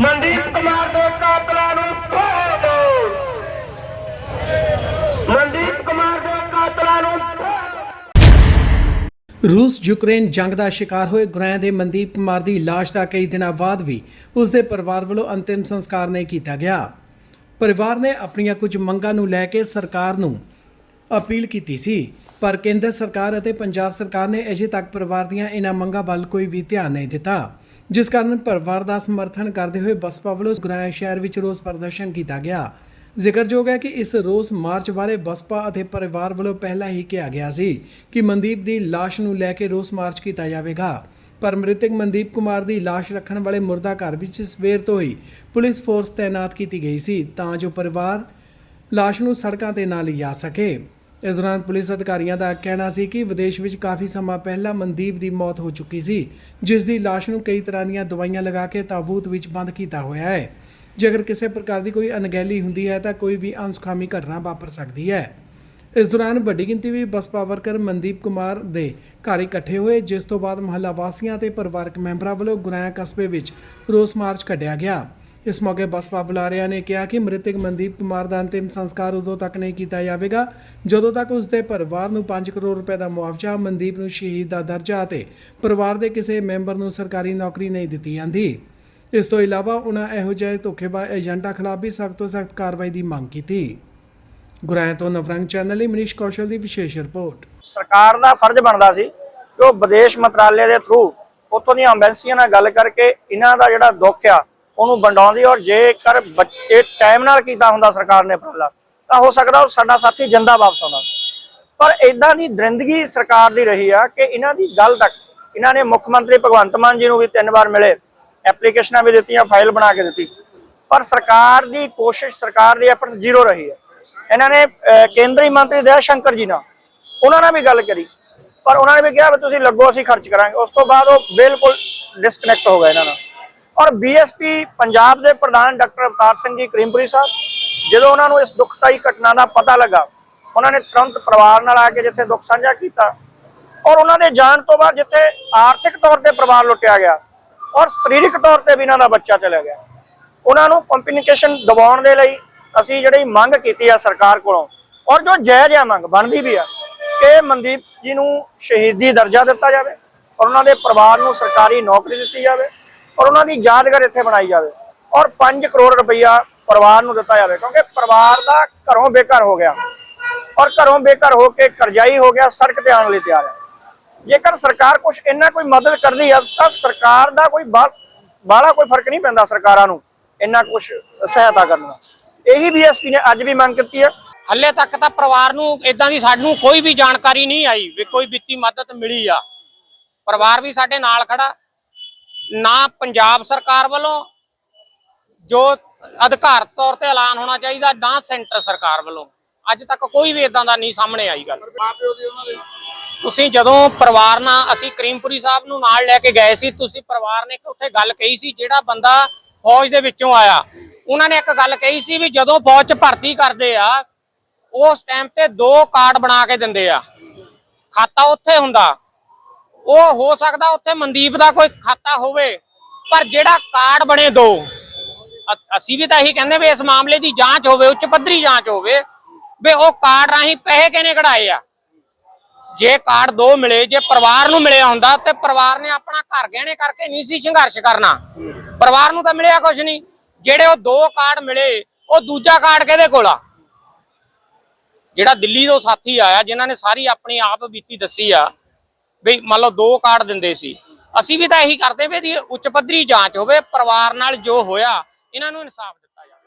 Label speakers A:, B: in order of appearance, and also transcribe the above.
A: ਮਨਦੀਪ ਕੁਮਾਰ ਦੇ ਕਾਤਲਾਂ ਨੂੰ ਫੋੜ ਦਿਓ ਮਨਦੀਪ ਕੁਮਾਰ ਦੇ ਕਾਤਲਾਂ ਨੂੰ
B: ਰੂਸ ਯੂਕਰੇਨ ਜੰਗ ਦਾ ਸ਼ਿਕਾਰ ਹੋਏ ਗੁਰੈਂ ਦੇ ਮਨਦੀਪ ਕੁਮਾਰ ਦੀ ਲਾਸ਼ ਦਾ ਕਈ ਦਿਨਾਂ ਬਾਅਦ ਵੀ ਉਸ ਦੇ ਪਰਿਵਾਰ ਵੱਲੋਂ ਅੰਤਿਮ ਸੰਸਕਾਰ ਨਹੀਂ ਕੀਤਾ ਗਿਆ। ਪਰਿਵਾਰ ਨੇ ਆਪਣੀਆਂ ਕੁਝ ਮੰਗਾਂ ਨੂੰ ਲੈ ਕੇ ਸਰਕਾਰ ਨੂੰ ਅਪੀਲ ਕੀਤੀ ਸੀ, ਪਰ ਕੇਂਦਰ ਸਰਕਾਰ ਅਤੇ ਪੰਜਾਬ ਸਰਕਾਰ ਨੇ ਅਜੇ ਤੱਕ ਪਰਿਵਾਰ ਦੀਆਂ ਇਨ੍ਹਾਂ ਮੰਗਾਂ ਵੱਲ ਕੋਈ ਵੀ ਧਿਆਨ ਨਹੀਂ ਦਿੱਤਾ। ਜਿਸ ਕਾਰਨ ਪਰਿਵਾਰ ਦਾ ਸਮਰਥਨ ਕਰਦੇ ਹੋਏ ਬਸਪਾ ਵੱਲੋਂ ਗੁਰੈਂ ਸ਼ਹਿਰ ਵਿੱਚ ਰੋਸ ਪ੍ਰਦਰਸ਼ਨ ਕੀਤਾ ਗਿਆ। ਜ਼ਿਕਰਯੋਗ ਹੈ ਕਿ ਇਸ ਰੋਸ ਮਾਰਚ ਬਾਰੇ ਬਸਪਾ ਅਤੇ ਪਰਿਵਾਰ ਵੱਲੋਂ ਪਹਿਲਾਂ ਹੀ ਕਿਹਾ ਗਿਆ ਸੀ ਕਿ ਮਨਦੀਪ ਦੀ ਲਾਸ਼ ਨੂੰ ਲੈ ਕੇ ਰੋਸ ਮਾਰਚ ਕੀਤਾ ਜਾਵੇਗਾ। ਪਰ ਮ੍ਰਿਤਕ ਮਨਦੀਪ ਕੁਮਾਰ ਦੀ ਲਾਸ਼ ਰੱਖਣ ਵਾਲੇ ਮੁਰਦਾ ਘਰ ਵਿੱਚ ਸਵੇਰ ਤੋਂ ਹੀ ਪੁਲਿਸ ਫੋਰਸ ਤਾਇਨਾਤ ਕੀਤੀ ਗਈ ਸੀ ਤਾਂ ਜੋ ਪਰਿਵਾਰ ਲਾਸ਼ ਨੂੰ ਸੜਕਾਂ ਤੇ ਨਾ ਲਿਜਾ ਸਕੇ। ਇਸ ਦੌਰਾਨ ਪੁਲਿਸ ਅਧਿਕਾਰੀਆਂ ਦਾ ਕਹਿਣਾ ਸੀ ਕਿ ਵਿਦੇਸ਼ ਵਿੱਚ ਕਾਫੀ ਸਮਾਂ ਪਹਿਲਾਂ ਮਨਦੀਪ ਦੀ ਮੌਤ ਹੋ ਚੁੱਕੀ ਸੀ, ਜਿਸ ਦੀ ਲਾਸ਼ ਨੂੰ ਕਈ ਤਰ੍ਹਾਂ ਦੀਆਂ ਦਵਾਈਆਂ ਲਗਾ ਕੇ ਤਾਬੂਤ ਵਿੱਚ ਬੰਦ ਕੀਤਾ ਹੋਇਆ ਹੈ। ਜੇਕਰ ਕਿਸੇ ਪ੍ਰਕਾਰ ਦੀ ਕੋਈ ਅਣਗਹਿਲੀ ਹੁੰਦੀ ਹੈ ਤਾਂ ਕੋਈ ਵੀ ਅਨਸੁਖਾਵੀ ਘਟਨਾ ਵਾਪਰ ਸਕਦੀ ਹੈ। ਇਸ ਦੌਰਾਨ ਵੱਡੀ ਗਿਣਤੀ ਵਿੱਚ ਬਸਪਾ ਵਰਕਰ ਮਨਦੀਪ ਕੁਮਾਰ ਦੇ ਘਰ ਇਕੱਠੇ ਹੋਏ, ਜਿਸ ਤੋਂ ਬਾਅਦ ਮਹੱਲਾ ਵਾਸੀਆਂ ਤੇ ਪਰਿਵਾਰਕ ਮੈਂਬਰਾਂ ਵੱਲੋਂ ਗੁਰਾਇਆ ਕਸਬੇ ਵਿੱਚ ਰੋਸ ਮਾਰਚ ਕੱਢਿਆ ਗਿਆ। ਇਸ ਮੌਕੇ ਬਸਪਾ ਬੁਲਾਰਿਆਂ ਨੇ ਕਿਹਾ ਕਿ ਮ੍ਰਿਤਕ ਮਨਦੀਪ ਕੁਮਾਰ ਦਾ ਅੰਤਿਮ ਸੰਸਕਾਰ ਉਦੋਂ ਤੱਕ ਨਹੀਂ ਕੀਤਾ ਜਾਵੇਗਾ, ਜਦੋਂ ਤੱਕ ਉਸ ਦੇ ਪਰਿਵਾਰ ਨੂੰ 5 ਕਰੋੜ ਰੁਪਏ ਦਾ ਮੁਆਵਜ਼ਾ, ਮਨਦੀਪ ਨੂੰ ਸ਼ਹੀਦ ਦਾ ਦਰਜਾ ਅਤੇ ਪਰਿਵਾਰ ਦੇ ਕਿਸੇ ਮੈਂਬਰ ਨੂੰ ਸਰਕਾਰੀ ਨੌਕਰੀ ਨਹੀਂ ਦਿੱਤੀ ਜਾਂਦੀ। ਇਸ ਤੋਂ ਇਲਾਵਾ ਉਹਨਾਂ ਇਹੋ ਜਿਹੇ ਧੋਖੇਬਾਜ਼ ਏਜੰਟਾਂ ਖਿਲਾਫ ਵੀ ਸਖਤ ਤੋਂ ਸਖਤ ਕਾਰਵਾਈ ਦੀ ਮੰਗ ਕੀਤੀ। ਗੁਰਾਇ ਤੋਂ ਨਵਰੰਗ ਚੈਨਲ ਲਈ ਮਨੀਸ਼ ਕੌਸ਼ਲ ਦੀ ਵਿਸ਼ੇਸ਼ ਰਿਪੋਰਟ।
C: ਸਰਕਾਰ ਦਾ ਫਰਜ਼ ਬਣਦਾ ਸੀ ਕਿ ਉਹ ਵਿਦੇਸ਼ ਮੰਤਰਾਲੇ ਦੇ ਥਰੂ ਉੱਥੋਂ ਦੀਆਂ ਐਮਬੈਸੀਆਂ ਨਾਲ ਗੱਲ ਕਰਕੇ ਇਹਨਾਂ ਦਾ ਜਿਹੜਾ ਦੁੱਖ ਆ ਉਹਨੂੰ ਵੰਡਾਉਂਦੀ ਔਰ ਜੇਕਰ ਬੱਚੇ ਟਾਈਮ ਨਾਲ ਕੀਤਾ ਹੁੰਦਾ ਸਰਕਾਰ ਨੇ ਉਪਰਾਲਾ, ਤਾਂ ਹੋ ਸਕਦਾ ਉਹ ਸਾਡਾ ਸਾਥੀ ਜਿੰਦਾ ਵਾਪਸ ਆਉਂਦਾ। ਪਰ ਇਦਾਂ ਦੀ ਦਰਿੰਦਗੀ ਸਰਕਾਰ ਦੀ ਰਹੀ ਆ ਕਿ ਇਹਨਾਂ ਦੀ ਗੱਲ ਤੱਕ ਇਹਨਾਂ ਨੇ ਮੁੱਖ ਮੰਤਰੀ ਭਗਵੰਤ ਮਾਨ ਜੀ ਨੂੰ ਵੀ ਤਿੰਨ ਵਾਰ ਮਿਲੇ ਐਪਲੀਕੇਸ਼ਨਾਂ ਵੀ ਦਿੱਤੀਆਂ ਫਾਈਲ ਬਣਾ ਕੇ ਦਿੱਤੀ। ਪਰ ਸਰਕਾਰ ਦੀ ਕੋਸ਼ਿਸ਼, ਸਰਕਾਰ ਦੀ ਐਫਰਟਸ ਜ਼ੀਰੋ ਰਹੀ ਹੈ। ਇਹਨਾਂ ਨੇ ਕੇਂਦਰੀ ਮੰਤਰੀ ਦਇਆ ਸ਼ੰਕਰ ਜੀ ਨਾਲ ਉਹਨਾਂ ਨਾਲ ਵੀ ਗੱਲ ਕਰੀ। ਪਰ ਉਹਨਾਂ ਨੇ ਵੀ ਕਿਹਾ ਵੀ ਤੁਸੀਂ ਲੱਗੋ, ਅਸੀਂ ਖਰਚ ਕਰਾਂਗੇ। ਉਸ ਤੋਂ ਬਾਅਦ ਉਹ ਬਿਲਕੁਲ ਡਿਸਕਨੈਕਟ ਹੋ ਗਏ ਇਹਨਾਂ ਨਾਲ। ਔਰ ਬੀਐਸਪੀ ਪੰਜਾਬ ਦੇ ਪ੍ਰਧਾਨ ਡਾਕਟਰ ਅਵਤਾਰ ਸਿੰਘ ਜੀ ਕਰੀਮਪੁਰੀ ਸਾਹਿਬ, ਜਦੋਂ ਉਹਨਾਂ ਨੂੰ ਇਸ ਦੁਖਦਾਈ ਘਟਨਾ ਦਾ ਪਤਾ ਲੱਗਾ, ਉਹਨਾਂ ਨੇ ਤੁਰੰਤ ਪਰਿਵਾਰ ਨਾਲ ਆ ਕੇ ਜਿੱਥੇ ਦੁੱਖ ਸਾਂਝਾ ਕੀਤਾ ਔਰ ਉਹਨਾਂ ਦੇ ਜਾਣ ਤੋਂ ਬਾਅਦ ਜਿੱਥੇ ਆਰਥਿਕ ਤੌਰ ਤੇ ਪਰਿਵਾਰ ਲੁੱਟਿਆ ਗਿਆ ਔਰ ਸਰੀਰਕ ਤੌਰ ਤੇ ਵੀ ਇਹਨਾਂ ਦਾ ਬੱਚਾ ਚਲਾ ਗਿਆ। ਉਹਨਾਂ ਨੂੰ ਕੰਪਨਿਕੇਸ਼ਨ ਦਿਵਾਉਣ ਦੇ ਲਈ ਅਸੀਂ ਜਿਹੜੀ ਮੰਗ ਕੀਤੀ ਆ ਸਰਕਾਰ ਕੋਲੋਂ ਔਰ ਜੋ ਜਾਇਜ਼ ਆ ਮੰਗ, ਬਣਦੀ ਵੀ ਆ ਕਿ ਮਨਦੀਪ ਜੀ ਨੂੰ ਸ਼ਹੀਦੀ ਦਰਜਾ ਦਿੱਤਾ ਜਾਵੇ ਔਰ ਉਹਨਾਂ ਦੇ ਪਰਿਵਾਰ ਨੂੰ ਸਰਕਾਰੀ ਨੌਕਰੀ ਦਿੱਤੀ ਜਾਵੇ ਔਰ ਉਹਨਾਂ ਦੀ ਯਾਦਗਾਰ ਇੱਥੇ ਬਣਾਈ ਜਾਵੇ ਔਰ 5 ਕਰੋੜ ਰੁਪਈਆ ਪਰਿਵਾਰ ਨੂੰ ਦਿੱਤਾ ਜਾਵੇ, ਕਿਉਂਕਿ ਪਰਿਵਾਰ ਦਾ ਘਰੋਂ ਬੇਘਰ ਹੋ ਗਿਆ ਔਰ ਘਰੋਂ ਬੇਘਰ ਹੋ ਕੇ ਕਰਜ਼ਾਈ ਹੋ ਗਿਆ, ਸੜਕ ਤੇ ਆਉਣ ਲਈ ਤਿਆਰ ਹੈ। ਜੇਕਰ ਸਰਕਾਰ ਕੁਝ ਇੰਨਾ ਕੋਈ ਮਦਦ ਕਰਦੀ ਹੈ, ਤਾਂ ਸਰਕਾਰ ਦਾ ਕੋਈ ਬਾਹਲਾ ਕੋਈ ਫ਼ਰਕ ਨਹੀਂ ਪੈਂਦਾ ਸਰਕਾਰਾਂ ਨੂੰ ਇੰਨਾ ਕੁਝ ਸਹਾਇਤਾ ਕਰਨਾ ਇਹੀ ਬੀਐਸਪੀ ਨੇ ਅੱਜ ਵੀ ਮੰਗ ਕੀਤੀ ਹੈ।
D: ਹੱਲੇ ਤੱਕ ਤਾਂ ਪਰਿਵਾਰ ਨੂੰ ਇਦਾਂ ਦੀ ਸਾਨੂੰ ਕੋਈ ਵੀ ਜਾਣਕਾਰੀ ਨਹੀਂ ਆਈ ਵੀ ਕੋਈ ਵਿੱਤੀ ਮਦਦ ਮਿਲੀ ਆ। ਪਰਿਵਾਰ ਵੀ ਸਾਡੇ ਨਾਲ ਖੜਾ ਨਾ ਪੰਜਾਬ ਸਰਕਾਰ ਵੱਲੋਂ ਜੋ ਅਧਿਕਾਰਤ ਤੌਰ ਤੇ ਐਲਾਨ ਹੋਣਾ ਚਾਹੀਦਾ ਨਾ ਸੈਂਟਰ ਸਰਕਾਰ ਵੱਲੋਂ। ਅੱਜ ਤੱਕ ਕੋਈ ਵੀ ਇਦਾਂ ਦਾ ਨਹੀਂ ਸਾਹਮਣੇ ਆਈ ਗੱਲ। ਤੁਸੀਂ ਜਦੋਂ ਪਰਿਵਾਰ ਨਾਲ ਅਸੀਂ ਕਰੀਮਪੁਰੀ ਸਾਹਿਬ ਨੂੰ ਨਾਲ ਲੈ ਕੇ ਗਏ ਸੀ ਤੁਸੀਂ ਪਰਿਵਾਰ ਨੇ ਉੱਥੇ ਗੱਲ ਕਹੀ ਸੀ ਜਿਹੜਾ ਬੰਦਾ ਫੌਜ ਦੇ ਵਿੱਚੋਂ ਆਇਆ। ਉਹਨਾਂ ਨੇ ਇੱਕ ਗੱਲ ਕਹੀ ਸੀ ਵੀ ਜਦੋਂ ਫੌਜ 'ਚ ਭਰਤੀ ਕਰਦੇ ਆ ਉਸ ਟਾਈਮ ਤੇ ਦੋ ਕਾਰਡ ਬਣਾ ਕੇ ਦਿੰਦੇ ਆ। ਖਾਤਾ ਉੱਥੇ ਹੁੰਦਾ। ਉਹ ਹੋ ਸਕਦਾ ਉੱਥੇ ਮਨਦੀਪ ਦਾ ਕੋਈ ਖਾਤਾ ਹੋਵੇ, ਪਰ ਜਿਹੜਾ ਕਾਰਡ ਬਣੇ ਦੋ। ਅਸੀਂ ਵੀ ਤਾਂ ਇਹੀ ਕਹਿੰਦੇ ਵੀ ਇਸ ਮਾਮਲੇ ਦੀ ਜਾਂਚ ਹੋਵੇ, ਉੱਚ ਪੱਧਰੀ ਜਾਂਚ ਹੋਵੇ, ਵੀ ਉਹ ਕਾਰਡ ਰਾਹੀਂ ਪੈਸੇ ਕਿਹਨੇ ਕਢਾਏ ਆ? ਜੇ ਕਾਰਡ ਦੋ ਮਿਲੇ, ਜੇ ਪਰਿਵਾਰ ਨੂੰ ਮਿਲਿਆ ਹੁੰਦਾ, ਤੇ ਪਰਿਵਾਰ ਨੇ ਆਪਣਾ ਘਰ ਗਹਿਣੇ ਕਰਕੇ ਨਹੀਂ ਸੀ ਸੰਘਰਸ਼ ਕਰਨਾ। ਪਰਿਵਾਰ ਨੂੰ ਤਾਂ ਮਿਲਿਆ ਕੁਝ ਨਹੀਂ। ਜਿਹੜੇ ਉਹ ਦੋ ਕਾਰਡ ਮਿਲੇ, ਉਹ ਦੂਜਾ ਕਾਰਡ ਕਿਹਦੇ ਕੋਲ ਆ? ਜਿਹੜਾ ਦਿੱਲੀ ਤੋਂ ਸਾਥੀ ਆਇਆ, ਜਿਨ੍ਹਾਂ ਨੇ ਸਾਰੀ ਆਪਣੀ ਆਪ ਬੀਤੀ ਦੱਸੀ ਆ ਵੀ ਮੰਨ ਲਓ ਦੋ ਕਾਰਡ ਦਿੰਦੇ ਸੀ। ਅਸੀਂ ਵੀ ਤਾਂ ਇਹੀ ਕਰਦੇ ਵੀ ਇਹਦੀ ਉੱਚ ਪੱਧਰੀ ਜਾਂਚ ਹੋਵੇ, ਪਰਿਵਾਰ ਨਾਲ ਜੋ ਹੋਇਆ, ਇਹਨਾਂ ਨੂੰ ਇਨਸਾਫ ਦਿੱਤਾ ਜਾਵੇ।